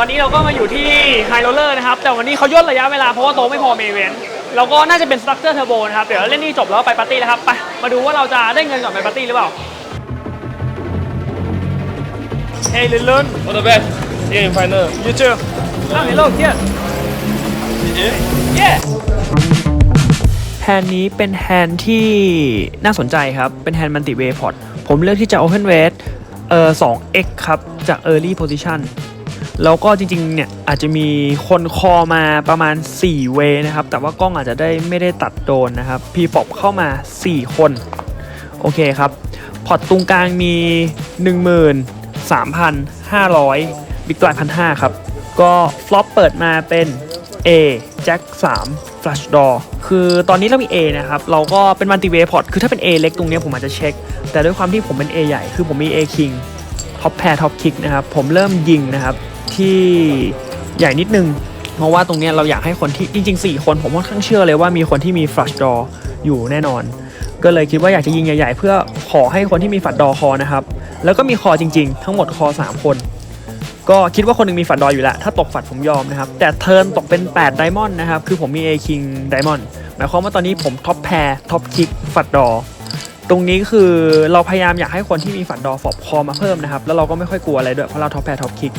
ตอนนี้เราก็มาอยู่ที่ไฮโรลเลอร์นะครับ แต่วันนี้เขาย่นระยะเวลาเพราะว่าโต๊ะไม่พอเมเวนเราก็น่าจะเป็นสตรัคเจอร์เทอร์โบนะครับ เดี๋ยวเล่นนี่จบแล้วไปปาร์ตี้แล้วครับ ไป มาดูว่าเราจะได้เงินก่อนไปปาร์ตี้หรือเปล่า เฮ้ยลินลุน All the best. See you in final. you too อ้าว hello here yeah แฮนด์นี้เป็นแฮนด์ที่น่าสนใจครับ เป็นแฮนด์มัลติเวย์พอร์ตผมเลือกที่จะ Open Weight เอ่อ 2x ครับ จาก Early Position แล้วก็จริงๆ เนี่ย อาจจะมีคนคอมาประมาณ 4 เวนะครับ แต่ว่ากล้องอาจจะได้ไม่ได้ตัดโดนนะครับ พีฟอบเข้ามา 4 คน โอเคครับ พอร์ตตรงกลางมี 13,500 บิ๊กไลพันห้าครับ ก็ฟลอปเปิดมาเป็น A แจ็ค3 Flash Door คือตอนนี้เรามี A นะครับ เราก็เป็นมัลติเวพอร์ตคือถ้าเป็น A เล็กตรงเนี้ยผมอาจจะเช็ค แต่ด้วยความที่ผมเป็น A ใหญ่ คือผมมี A King ท็อปแพรท็อปคิกนะครับ ผมเริ่มยิงนะครับ ที่ใหญ่นิดนึง เพราะว่าตรงเนี้ยเราอยากให้คนที่จริง ๆ 4 คนผมค่อนข้างเชื่อเลยว่ามีคนที่มี Flash Door อยู่แน่นอน ก็เลยคิดว่าอยากจะยิงใหญ่ ๆ เพื่อขอให้คนที่มีฝัดดอคอนะครับ แล้วก็มีคอจริง ๆ ทั้งหมดคอ 3 คน ก็คิดว่าคนหนึงมีฝัดดอยอยู่แล้ว ถ้าตกฝัดผมยอมนะครับ แต่เทิร์นตกเป็น8ไดมอนด์นะครับ คือผมมี A King ไดมอนด์หมายความว่าตอนนี้ผมท็อปแพรท็อปคิกฝัดดอ ตรงนี้คือเราพยายามอยากให้คนที่มีฝัดดอฟอบคอมาเพิ่มนะครับ แล้วเราก็ไม่ค่อยกลัวอะไรด้วยเพราะเราท็อปแพรท็อปคิก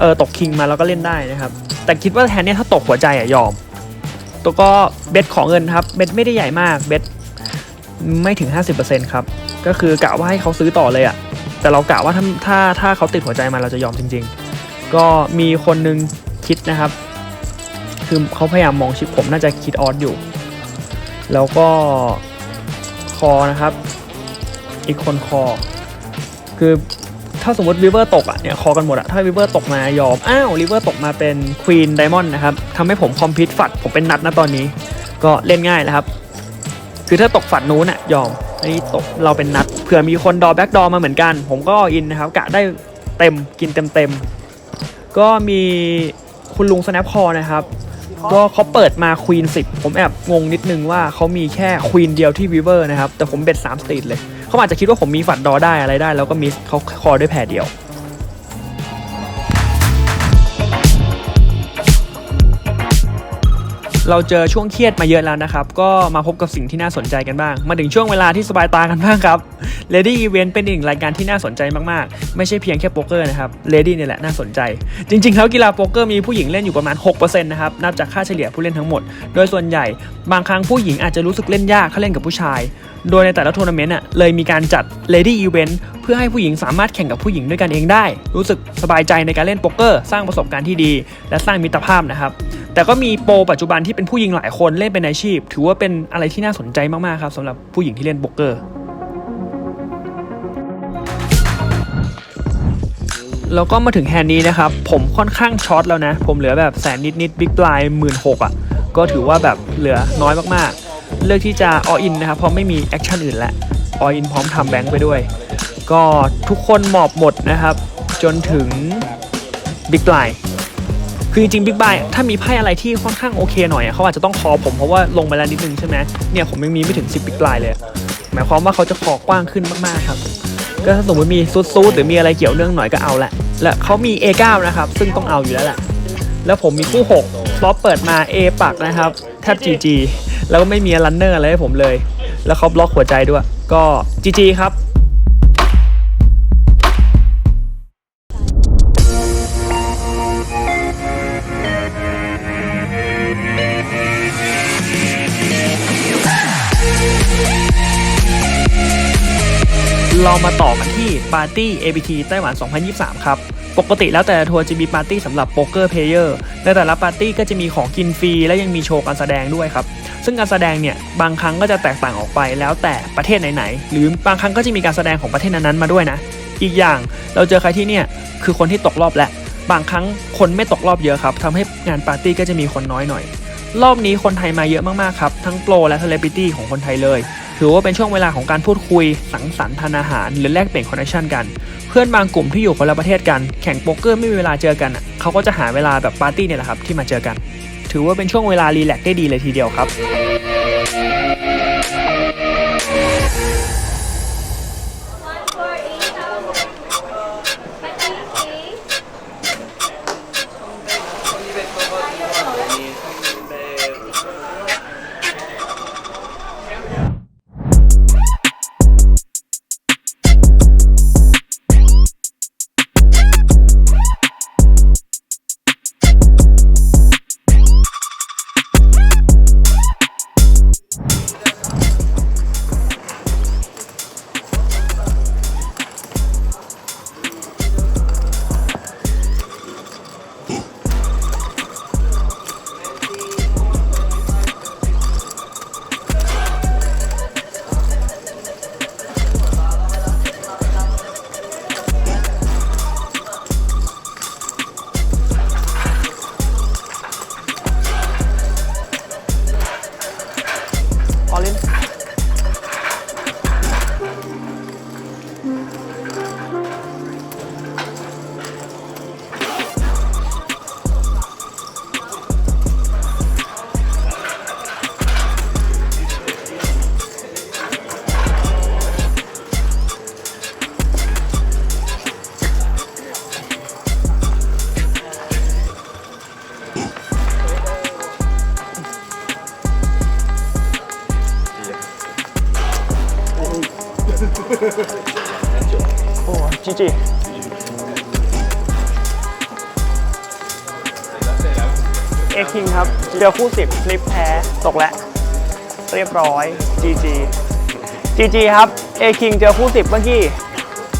เออตกคิงมาแล้วก็เล่นได้นะครับ แต่คิดว่าแทนเนี้ยถ้าตกหัวใจอะยอม ตัวก็เบ็ดของเงินครับ เบ็ดไม่ได้ใหญ่มาก เบ็ดไม่ถึง 50%ครับ ก็คือกะว่าให้เขาซื้อต่อเลยอะแต่เรากะว่าถ้าถ้าถ้าเขาติดหัวใจมาเราจะยอมจริง ๆ ก็มีคนนึงคิดนะครับ คือเขาพยายามมองชิปผมน่าจะคิดออสอยู่ แล้วก็คอนะครับ อีกคนคอ คือถ้าสมมติริเวอร์ตกอะเนี่ยคอกันหมดอะถ้าริเวอร์ตกมายอม อ้าวริเวอร์ตกมาเป็นควีนไดมอนด์นะครับทำให้ผมคอมพิวฝัดผมเป็นนัดนะตอนนี้ ก็เล่นง่ายนะครับ คือถ้าตกฝัดนู้นอะยอมอันนี้ตกเราเป็นนัดเผื่อมีคนดอแบ็กดอมาเหมือนกัน ผมก็อินนะครับกะได้เต็มกินเต็มเต็ม ก็มีคุณลุง snap call นะครับ ก็เขาเปิดมาควีน10 ผมแอบงงนิดนึงว่าเขามีแค่ควีนเดียวที่วิเวอร์นะครับ แต่ผมเบ็ด3สตรีทเลย เขาอาจจะคิดว่าผมมีฝัดดอได้อะไรได้ แล้วก็มีเขาคอด้วยแผ่เดียว เราเจอช่วงเครียดมาเยอะแล้วนะครับ ก็มาพบกับสิ่งที่น่าสนใจกันบ้าง มาถึงช่วงเวลาที่สบายตากันบ้างครับ Lady Event เป็นอีกรายการที่น่าสนใจมากๆ ไม่ใช่เพียงแค่โป๊กเกอร์นะครับ Lady เนี่ยแหละน่าสนใจ จริงๆแล้วกีฬาโป๊กเกอร์มีผู้หญิงเล่นอยู่ประมาณ 6%นะครับ นับจากค่าเฉลี่ยผู้เล่นทั้งหมด โดยส่วนใหญ่บางครั้งผู้หญิงอาจจะรู้สึกเล่นยากถ้าเล่นกับผู้ชาย โดยในแต่ละทัวร์นาเมนต์อะเลยมีการจัด Lady Event เพื่อให้ผู้หญิงสามารถแข่งกับผู้หญิงด้วยกันเองได้ รู้สึกสบายใจในการเล่นโป๊กเกอร์ สร้างประสบการณ์ที่ดี และสร้างมิตรภาพนะครับ แต่ก็มีโปรปัจจุบันที่เป็นผู้หญิงหลายคนเล่นเป็นอาชีพ ถือว่าเป็นอะไรที่น่าสนใจมากๆครับสำหรับผู้หญิงที่เล่นโป๊กเกอร์แล้วก็มาถึงแฮนด์นี้นะครับ ผมค่อนข้างช็อตแล้วนะ ผมเหลือแบบแสนนิดนิดบิ๊กปลายหมื่นหกอะ ก็ถือว่าแบบเหลือน้อยมากๆ เลือกที่จะออินนะครับ เพราะไม่มีแอคชั่นอื่นแล้วออินพร้อมทำแบงค์ไปด้วย ก็ทุกคนหมอบหมดนะครับ จนถึงบิ๊กปลาย คือจริงๆบิ๊กบายถ้ามีไพ่อะไรที่ค่อนข้างโอเคหน่อยเขาอาจจะต้องคอผมเพราะว่าลงไปแล้วนิดนึงใช่ไหมเนี่ยผมยังมีไม่ถึง 10บิ๊กบายเลย หมายความว่าเขาจะคอกว้างขึ้นมากๆครับ ก็ถ้าสมมติมีซูดซูดหรือมีอะไรเกี่ยวเนื่องหน่อยก็เอาแหละและเขามี A9 นะครับซึ่งต้องเอาอยู่แล้วแหละแล้วผมมีคู่6ฟลอปเปิดมา A ปักนะครับแทบ GG แล้วก็ไม่มีรันเนอร์อะไรให้ผมเลย แล้วเขาบล็อกหัวใจด้วย ก็ GG ครับาร์ตี้ APT ไต้หวัน 2023 ครับ ปกติแล้วแต่ละทัวร์จะมีปาร์ตี้สำหรับโป๊กเกอร์เพลเยอร์ในแต่ละปาร์ตี้ก็จะมีของกินฟรี และยังมีโชว์การแสดงด้วยครับ ซึ่งการแสดงเนี่ย บางครั้งก็จะแตกต่างออกไปแล้วแต่ประเทศไหนๆ หรือบางครั้งก็จะมีการแสดงของประเทศนั้นๆมาด้วยนะ อีกอย่างเราเจอใครที่เนี่ยคือคนที่ตกรอบและ บางครั้งคนไม่ตกรอบเยอะครับทำให้งานปาร์ตี้ก็จะมีคนน้อยหน่อยรอบนี้คนไทยมาเยอะมากๆครับ ทั้งโปรและเซเลบิตี้ของคนไทยเลย ถือว่าเป็นช่วงเวลาของการพูดคุย สังสรรค์ทานอาหาร หรือแลกเปลี่ยนคอนเนคชันกัน เพื่อนบางกลุ่มที่อยู่คนละประเทศกัน แข่งโป๊กเกอร์ไม่มีเวลาเจอกันเขาก็จะหาเวลาแบบปาร์ตี้เนี่ยแหละครับที่มาเจอกัน ถือว่าเป็นช่วงเวลารีแลกซ์ได้ดีเลยทีเดียวครับ ครับเจอคู่สิบคลิปแพ้ตกแล้วเรียบร้อย GG GG ครับเอคิงเจอคู่สิบเมื่อกี้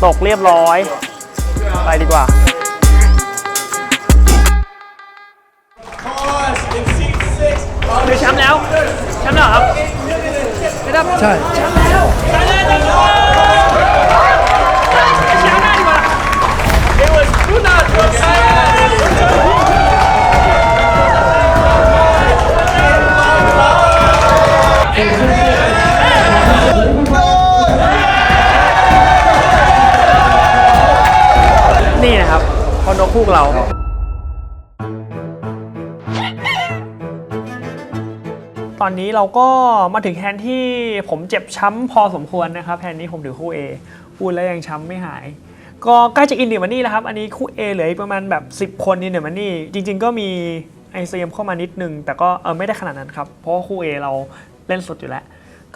ตกเรียบร้อย ไปดีกว่าคือแชมป์แล้ว แชมป์แล้วเหรอครับไม่ได้ใช่แชมป์แล้วแช พอนกเรา ตอนนี้เราก็มาถึงแฮนที่ผมเจ็บช้ำพอสมควรนะครับแฮนนี้ผมถือคู่ A พูดแล้วยังช้ำไม่หาย ก็ใกล้จะอินเดียมันนี่แล้วครับ อันนี้คู่ A เหลืออีกประมาณแบบ 10 คนอินเดียมันนี่ จริง ๆ ก็มีไอซีเอ็มเข้ามานิดนึง แต่ก็เออไม่ได้ขนาดนั้นครับ เพราะว่าคู่ A เราเล่นสดอยู่แล้ว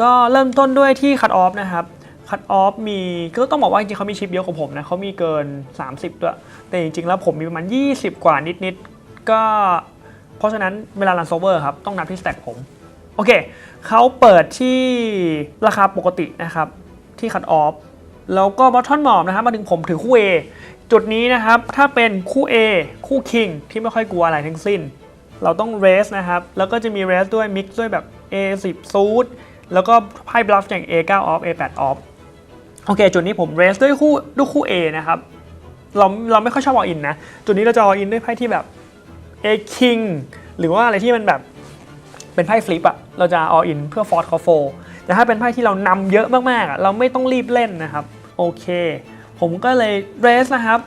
ก็เริ่มต้นด้วยที่คัตออฟนะครับ คัตออฟมีก็ต้องบอกว่าจริงๆเขามีชิปเยอะกว่าผมนะเขามีเกิน 30ด้วยแต่จริงๆแล้วผมมีประมาณ 20 กว่านิดๆ ก็ เพราะฉะนั้นเวลารันโซเวอร์ครับ ต้องนับที่สแต็กผม โอเค เขาเปิดที่ราคาปกตินะครับ ที่คั t ออฟแล้วก็บอททอนหมอบนะครับมาถึงผมถือคู่ A จุดนี้นะครับ ถ้าเป็นคู่ A คู่ King ที่ไม่ค่อยกลัวอะไรทั้งสิ้น เราต้องเรสนะครับ แล้วก็จะมีเรสด้วยมิกซ์ด้วยแบบ A10 ซูดแล้วก็ไพ่บลัฟอย่าง A9 off A8 off โอเค จุดนี้ผมเรสด้วยคู่ด้วยคู่ A นะครับ เราเราไม่ค่อยชอบ all in นะ จุดนี้เราจะ all in ด้วยไพ่ที่แบบ A king หรือว่าอะไรที่มันแบบเป็นไพ่ฟลิปอะเราจะ all in เพื่อฟอร์ c เขาโฟแต่ถ้าเป็นไพ่ที่เรานำเยอะมากๆอะเราไม่ต้องรีบเล่นนะครับ โอเค ผมก็เลยเรสนะครับ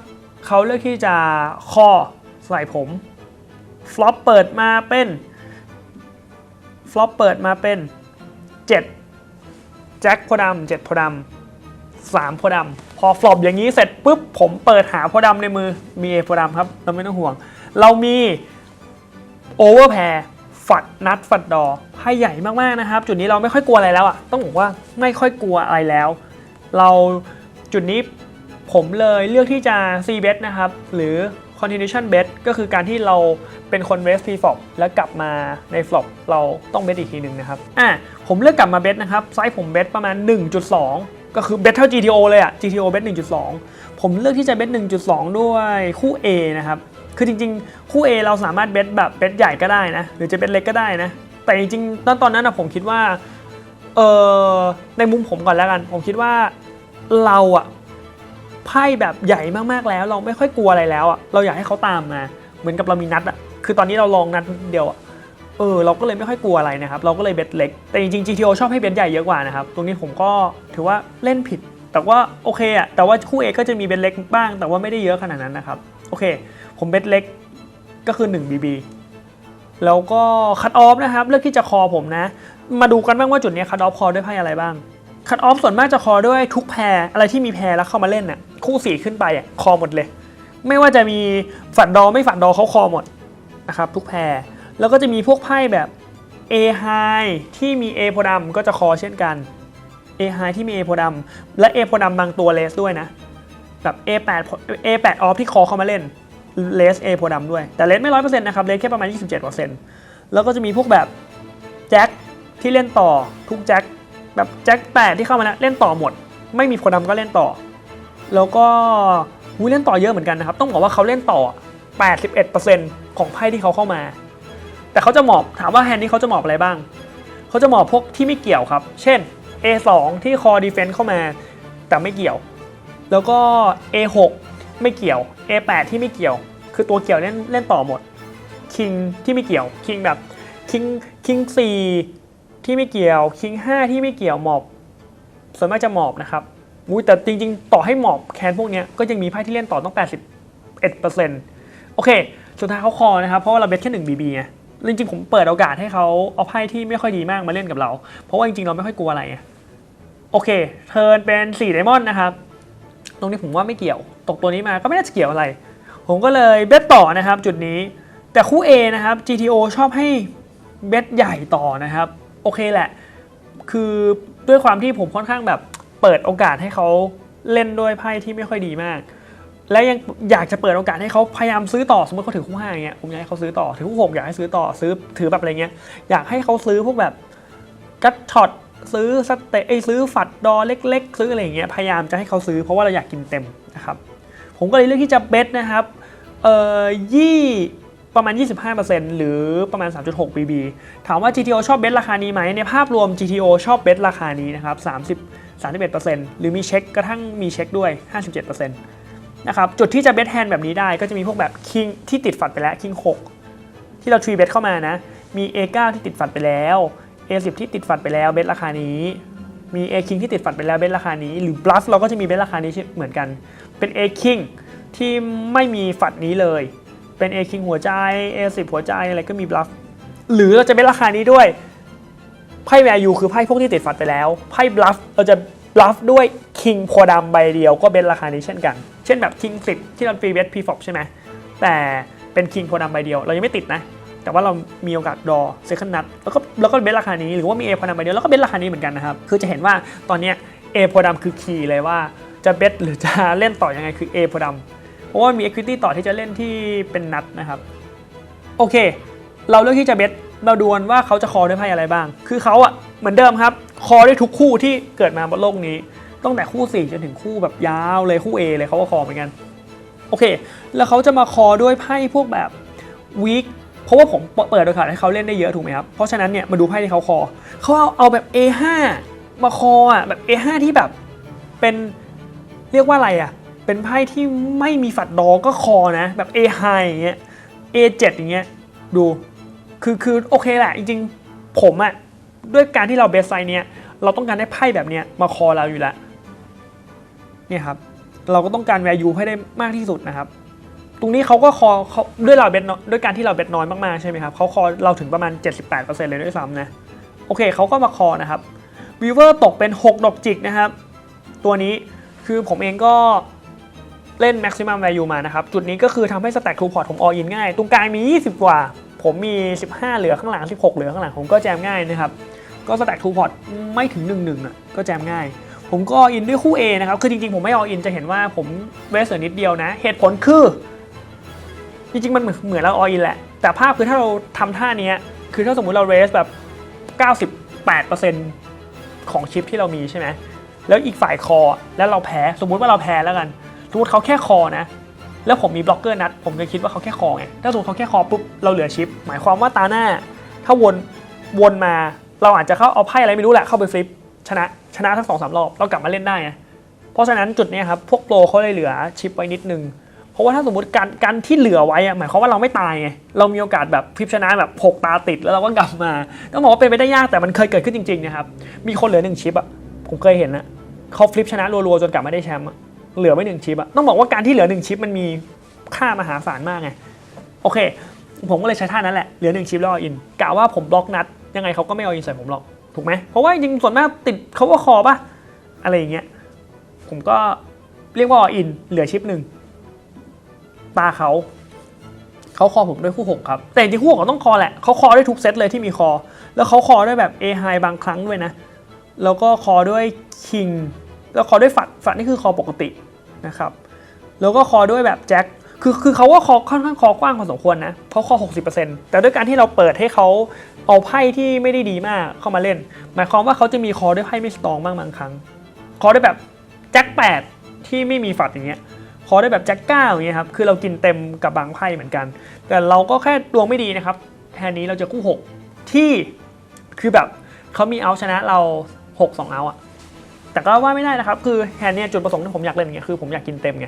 เขาเลือกที่จะคอใส่ผมฟลอปเปิดมาเป็นฟลอปเปิดมาเป็น 7 แจ็คโพธิ์ดำ7โพดำ 3โพธิ์ดำพอฟลอปอย่างนี้เสร็จปุ๊บผมเปิดหาโพธิ์ดำในมือมีเอโพธิ์ดำครับเราไม่ต้องห่วง เรามีโอเวอร์แพรฝัดนัดฝัดดอไพ่ใหญ่มากๆนะครับ จุดนี้เราไม่ค่อยกลัวอะไรแล้วอะต้องบอกว่าไม่ค่อยกลัวอะไรแล้ว เราจุดนี้ผมเลยเลือกที่จะ C bet นะครับ หรือ continuation bet ก็คือการที่เราเป็นคน raise pre flop แล้วกลับมาใน flop เราต้อง bet อีกทีหนึ่งนะครับ อะ ผมเลือกกลับมา bet นะครับ ไซส์ผม bet ประมาณ 1.2 ก็คือ bet เท่า GTO เลยอะ GTO bet 1.2 ผมเลือกที่จะ bet 1.2 ด้วยคู่ A นะครับ คือจริงๆ คู่ A เราสามารถเบสแบบเบสใหญ่ก็ได้นะ หรือจะเบสเล็กก็ได้นะ แต่จริงๆ ตอนตอนนั้นนะผมคิดว่า เออในมุมผมก่อนแล้วกัน ผมคิดว่าเราอะไพ่แบบใหญ่มากๆแล้ว เราไม่ค่อยกลัวอะไรแล้วอะเราอยากให้เขาตามมา เหมือนกับเรามีนัดอะคือตอนนี้เราลองนัดเดียวอะ เออเราก็เลยไม่ค่อยกลัวอะไรนะครับ เราก็เลยเบสเล็ก แต่จริงๆ GTO ชอบให้เบสใหญ่เยอะกว่านะครับ ตรงนี้ผมก็ถือว่าเล่นผิด แต่ว่าโอเคอะแต่ว่าคู่ A ก็จะมีเบสเล็กบ้าง แต่ว่าไม่ได้เยอะขนาดนั้นนะครับ โอเค ผมเบสเล็กก็คือ 1 BB แล้วก็คัตออฟนะครับ เลือกที่จะคอผมนะ มาดูกันบ้างว่าจุดนี้คัตออฟคอด้วยไพ่อะไรบ้าง คัตออฟส่วนมากจะคอด้วยทุกแพรอะไรที่มีแพรแล้วเข้ามาเล่นน่ะ คู่สี่ขึ้นไปอะคอหมดเลย ไม่ว่าจะมีฝัดดอไม่ฝัดดอเขาคอหมดนะครับทุกแพร แล้วก็จะมีพวกไพ่แบบ A high ที่มี A โพธิ์ดำก็จะคอเช่นกัน A high ที่มี A โพธิ์ดำและ A โพธิ์ดำบางตัวเลสด้วยนะแบบ A8 A8 ออฟที่คอเข้ามาเล่นเลส A โพธิ์ดำด้วย แต่เลสไม่ร้อยเปอร์เซ็นต์นะครับเลสแค่ประมาณ 27%แล้วก็จะมีพวกแบบแจ็คที่เล่นต่อทุกแจ็คแบบแจ็ค8ที่เข้ามานะเล่นต่อหมด ไม่มีโพธิ์ดำก็เล่นต่อ แล้วก็หูยเล่นต่อเยอะเหมือนกันนะครับ ต้องบอกว่าเขาเล่นต่อ 81%ของไพ่ที่เขาเข้ามา แต่เขาจะหมอบถามว่าแฮนด์นี้เขาจะหมอบอะไรบ้าง เขาจะหมอบพวกที่ไม่เกี่ยวครับ เช่น A2 ที่คอดีเฟน s ์เข้ามาแต่ไม่เกี่ยว แล้วก็ A6 ไม่เกี่ยว A8 ที่ไม่เกี่ยว คือตัวเกี่ยวเล่นเล่นต่อหมด King ที่ไม่เกี่ยว King แบบ King King 4ที่ไม่เกี่ยว King 5ที่ไม่เกี่ยวหมอบส่วนมากจะหมอบนะครับอุ้ยแต่จริง ๆ ต่อให้หมอบแคนพวกนี้ก็ยังมีไพ่ที่เล่นต่อต้อง 81%โอเค สุดท้ายเขาคอนะครับ เพราะว่าเราเบสแค่1 BB ไง จริงๆผมเปิดโอกาสให้เขาเอาไพ่ที่ไม่ค่อยดีมากมาเล่นกับเรา เพราะว่าจริงๆเราไม่ค่อยกลัวอะไรโอเคเทิร์นเป็น4ไดมอนด์นะครับ ตรงนี้ผมว่าไม่เกี่ยว ตกตัวนี้มาก็ไม่น่าจะเกี่ยวอะไร ผมก็เลยเบสต่อนะครับจุดนี้ แต่คู่ A นะครับ GTO ชอบให้เบสใหญ่ต่อนะครับ โอเคแหละ คือด้วยความที่ผมค่อนข้างแบบเปิดโอกาสให้เขาเล่นด้วยไพ่ที่ไม่ค่อยดีมาก และยังอยากจะเปิดโอกาสให้เขาพยายามซื้อต่อสมมติเขาถือคู่ห้าอย่างเงี้ยผมอยากให้เขาซื้อต่อถือคู่หกอยากให้ซื้อต่อซื้อถือแบบอะไรเงี้ยอยากให้เขาซื้อพวกแบบกัตช็อตซื้อสเตไอซื้อฝัดดอเล็ก ๆ ซื้ออะไรเงี้ยพยายามจะให้เขาซื้อเพราะว่าเราอยากกินเต็มนะครับผมก็เลยเลือกที่จะเบสนะครับเอ่อยี่ประมาณ 25%หรือประมาณ 3.6 BB ถามว่า GTO ชอบเบสราคานี้ไหมในภาพรวม GTO ชอบเบสราคานี้นะครับ30 31%หรือมีเช็คกระทั่งมีเช็คด้วย 57% นะครับจุดที่จะเบสแฮนด์แบบนี้ได้ก็จะมีพวกแบบคิงที่ติดฝัดไปแล้วคิง6ที่เราทรีเบสเข้ามานะ มี A9 ที่ติดฝัดไปแล้ว A10 ที่ติดฝัดไปแล้วเบสราคานี้มี A King ที่ติดฝัดไปแล้วเบสราคานี้ หรือ Bluff เราก็จะมีเบสราคานี้เหมือนกัน เป็น A King ที่ไม่มีฝัดนี้เลย เป็น A King หัวใจ A10 หัวใจอะไรก็มี Bluff หรือเราจะเบสราคานี้ด้วย ไพ่ value คือไพ่พวกที่ติดฝัดไปแล้ว ไพ่ bluff เราจะ bluff ด้วย king พธิ์ดำใบเดียวก็เป็นราคานี้เช่นกัน เช่นแบบ king 10ที่เรา free bet preflop ใช่ไหมแต่เป็น king โพธิ์ดำใบเดียว เรายังไม่ติดนะ แต่ว่าเรามีโอกาสดอ second nut แล้วก็แล้วก็เบสราคานี้หรือว่ามี a โพธิ์ดำใบเดียวแล้วก็เบสราคานี้เหมือนกันนะครับคือจะเห็นว่าตอนนี้ย a โพธิ์ดำคือ key เลยว่าจะเบสหรือจะเล่นต่อยังไงคือ a โพธิ์ดำเพราะว่ามี equity ต่อที่จะเล่นที่เป็นนัดนะครับโอเค เราเลือกที่จะเบสเราดูนว่าเขาจะคอด้วยไพ่อะไรบ้าง คือเขาอะเหมือนเดิมครับ คอได้ทุกคู่ที่เกิดมาบนโลกนี้ ตั้งแต่คู่ 4 จนถึงคู่แบบยาวเลยคู่ A เลยเขาก็คอเหมือนกัน โอเค แล้วเขาจะมาคอด้วยไพ่พวกแบบวีคเพราะว่าผมเปิดโอกาสให้เขาเล่นได้เยอะถูกไหมครับ เพราะฉะนั้นเนี่ยมาดูไพ่ที่เขาคอเขาเอาเอาแบบ A5 มาคออะแบบ A5 ที่แบบเป็นเรียกว่าอะไรอะ เป็นไพ่ที่ไม่มีฝัดดอก็คอนะ แบบ A high อย่างเงี้ย A7 อย่างเงี้ยดูคือคือโอเคแหละ จริงๆ ผมอะด้วยการที่เราเบสไซน์เนี้ยเราต้องการได้ไพ่แบบเนี้ยมาคอเราอยู่แล้ว เนี่ยครับเราก็ต้องการ value ให้ได้มากที่สุดนะครับ ตรงนี้เขาก็คอเขาด้วยเราเบสน้อยด้วยการที่เราเบสน้อยมากๆใช่ไหมครับเขาคอเราถึงประมาณ 78%เลยด้วยซ้ำนะโอเคเขาก็มาคอนะครับวีเวอร์ตกเป็น 6 ดอกจิกนะครับ ตัวนี้คือผมเองก็เล่น maximum value มานะครับ จุดนี้ก็คือทำให้ stack two port ผม all in ง่าย ตรงกลางมี 20 กว่า ผมมี 15 เหลือข้างหลัง 16 เหลือข้างหลังผมก็แจมง่ายนะครับ ก็ stack two port ไม่ถึง 1 1อะก็แจมง่าย ผมก็ all in ด้วยคู่ A นะครับ คือจริงๆ ผมไม่ all in จะเห็นว่าผมเวสเหลือนิดเดียวนะ เหตุผลคือ จริงๆ มันเหมือนเรา all in แหละ แต่ภาพคือถ้าเราทำท่าเนี้ยคือถ้าสมมุติเราเรสแบบ 98%ของชิปที่เรามีใช่ไหมแล้วอีกฝ่ายคอแล้วเราแพ้สมมุติว่าเราแพ้แล้วกันสมมติเขาแค่คอนะ แล้วผมมีบล็อกเกอร์นัด ผมจะคิดว่าเขาแค่คอไงถ้าสมมติเขาแค่คอปุ๊บเราเหลือชิป หมายความว่าตาหน้า ถ้าวนวนมาเราอาจจะเข้าเอาไพ่อะไรไม่รู้แหละเข้าไปฟลิปชนะ ชนะทั้งสองสามรอบเรากลับมาเล่นได้ไงเพราะฉะนั้นจุดนี้ครับพวกโปรเขาเลยเหลือชิปไว้นิดนึงเพราะว่าถ้าสมมติการการที่เหลือไว้อะหมายความว่าเราไม่ตายไงเรามีโอกาสแบบพลิปชนะแบบหกตาติดแล้วเราก็กลับมาต้องบอกว่าเป็นไปได้ยากแต่มันเคยเกิดขึ้นจริงๆนะครับมีคนเหลือหนึ่งชิปอะผมเคยเห็นนะเขาฟลิปชนะรัวๆจนกลับมาได้แชมป์เหลือไว้หนึ่งชิปอะต้องบอกว่าการที่เหลือหนึ่งชิปมันมีค่ามหาศาลมากไงโอเค ผมก็เลยใช้ท่านั้นแหละเหลือหนึ่งชิปแล้วเอาอินกะว่าผมบล็อกนัดยังไงเขาก็ไม่เอาอินใส่ผมหรอก ถูกไหมเพราะว่าจริงส่วนมากติดเขาว่าคอป่ะอะไรอย่างเงี้ยผมก็เรียกว่าอินเหลือชิปหนึ่งตาเขาเขาคอผมด้วยคู่หกครับ แต่จริงคู่หกก็ต้องคอแหละเขาคอได้ทุกเซตเลยที่มีคอ แล้วเขาคอด้วยแบบ A high บางครั้งด้วยนะ แล้วก็คอด้วยคิงแล้วคอด้วยฝัดฝัดนี่คือคอปกตินะครับ แล้วก็คอด้วยแบบแจ็ค คือคือเขาว่าคอค่อนข้างคอกว้างพอสมควรนะเขาะคอ60%แต่ด้วยการที่เราเปิดให้เขาเอาไพ่ที่ไม่ได้ดีมากเข้ามาเล่น หมายความว่าเขาจะมีคอด้วยไพ่ไม่สตรองบ้างบางครั้ง คอได้แบบแจ็ค8ที่ไม่มีฝัดอย่างเงี้ยคอได้แบบแจ็ค9อย่างเงี้ยครับคือเรากินเต็มกับบางไพ่เหมือนกัน แต่เราก็แค่ดวงไม่ดีนะครับแทนนี้เราจะคู่ 6 ที่คือแบบเขามีเอาชนะเรา 6 2เอาอะแต่ก็ว่าไม่ได้นะครับ คือแฮนเนี่ยจุดประสงค์ที่ผมอยากเล่นอย่างเงี้ยคือผมอยากกินเต็มไง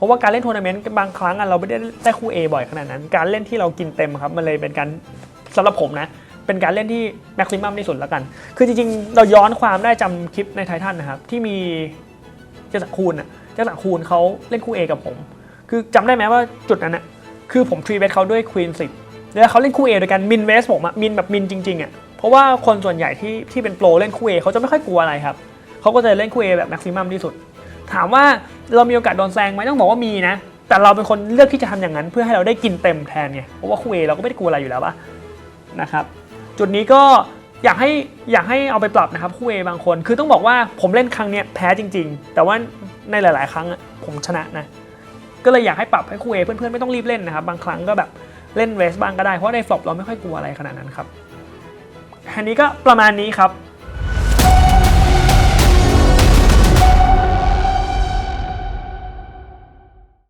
เพราะว่าการเล่นทัวร์นาเมนต์บางครั้งอะเราไม่ได้ได้คู่ A บ่อยขนาดนั้น การเล่นที่เรากินเต็มครับมันเลยเป็นการสำหรับผมนะเป็นการเล่นที่แม็กซิมัมที่สุดแล้วกัน คือจริงๆ เราย้อนความได้จำคลิปในไททันนะครับ ที่มีเจสักคูนอะเจสักคูนเขาเล่นคู่ A กับผม คือจำได้ไหมว่าจุดนั้นอะคือผมทรีเวสเขาด้วยควีนสิบแล้วเขาเล่นคู่ A ด้วยกันมินเวสผมอะมินแบบมินจริงๆอะเพราะว่าคนส่วนใหญ่ที่ที่เป็นโปรเล่นคู่ A เขาจะไม่ค่อยกลัวอะไรครับเขาก็จะเล่นคู่ A แบบแม็กซิมัมที่สุด ถามว่าเรามีโอกาสโดนแซงไหมต้องบอกว่ามีนะ แต่เราเป็นคนเลือกที่จะทำอย่างนั้น เพื่อให้เราได้กินเต็มแทนไงเพราะว่าคู่เอเราก็ไม่ได้กลัวอะไรอยู่แล้วปะนะครับ จุดนี้ก็อยากให้อยากให้เอาไปปรับนะครับคู่เอบางคน คือต้องบอกว่าผมเล่นครั้งเนี้ยแพ้จริง ๆ แต่ว่าในหลาย ๆ ครั้งอะผมชนะนะ ก็เลยอยากให้ปรับให้คู่เอเพื่อนๆไม่ต้องรีบเล่นนะครับ บางครั้งก็แบบเล่นเรสบ้างก็ได้เพราะในฟลอปเราไม่ค่อยกลัวอะไรขนาดนั้นครับอันนี้ก็ประมาณนี้ครับ